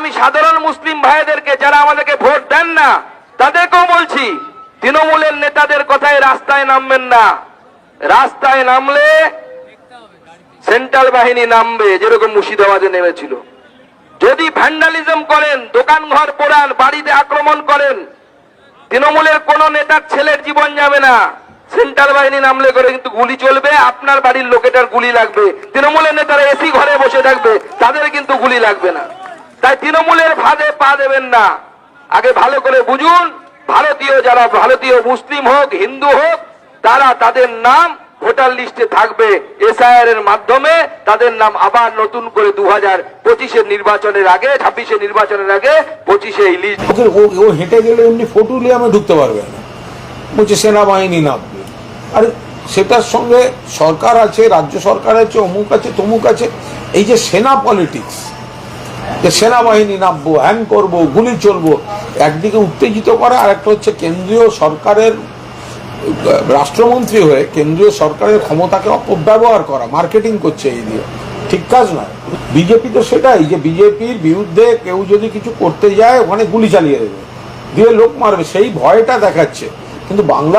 আমি সাধারণ মুসলিম ভাইদেরকে যারা আমাদেরকে ভোট দেন না, তাদেরকেও বলছি, তৃণমূলের নেতাদের কথায় রাস্তায় নামবেন না। রাস্তায় নামলে সেন্ট্রাল বাহিনী নামবে, যেরকম মুর্শিদাবাদে নেমেছিল। যদি ভ্যান্ডালিজম করেন দোকান ঘর পোড়ান, বাড়িতে আক্রমণ করেন, তৃণমূলের কোন নেতার ছেলের জীবন যাবে না। সেন্ট্রাল বাহিনী নামলে করে কিন্তু গুলি চলবে, আপনার বাড়ির লোকেটার গুলি লাগবে। তৃণমূলের নেতারা এসি ঘরে বসে থাকবে, তাদের কিন্তু গুলি লাগবে না। তাই তৃণমূলের ভাগে পা দেবেন না। আগে ভালো করে বুঝুন, ভারতীয় যারা, ভারতীয় মুসলিম হোক, হিন্দু হোক, তারা তাদের নাম ভোটার লিস্টে থাকবে। এসআইআর এর মাধ্যমে তাদের নাম আবার নতুন করে দু হাজার পঁচিশের নির্বাচনের আগে, ছাব্বিশের নির্বাচনের আগে পঁচিশে লিস্ট ও হেঁটে গেলে এমনি ফটুলিয়ামে ঢুকতে পারবে না। বলছে, সেনাবাহিনী নামবে। আর, সেটার সঙ্গে সরকার আছে, রাজ্য সরকার আছে, অমুক আছে, তমুক আছে। এই যে সেনা পলিটিক্স সেনাবাহিনী নামবো হ্যাং করব, গুলি চলবো, একদিকে উত্তেজিত করা আর একটা হচ্ছে কেন্দ্রীয় সরকারের, রাষ্ট্রমন্ত্রী হয়ে কেন্দ্রীয় সরকারের ক্ষমতাকে অপব্যবহার করা মার্কেটিং করছে এই দিয়ে। ঠিক কাজ নয়। বিজেপি তো সেটাই, যে বিজেপির বিরুদ্ধে কেউ যদি কিছু করতে যায়, ওখানে গুলি চালিয়ে দেবে। দিয়ে লোক মারবে, সেই ভয়টা দেখাচ্ছে। কিন্তু বাংলা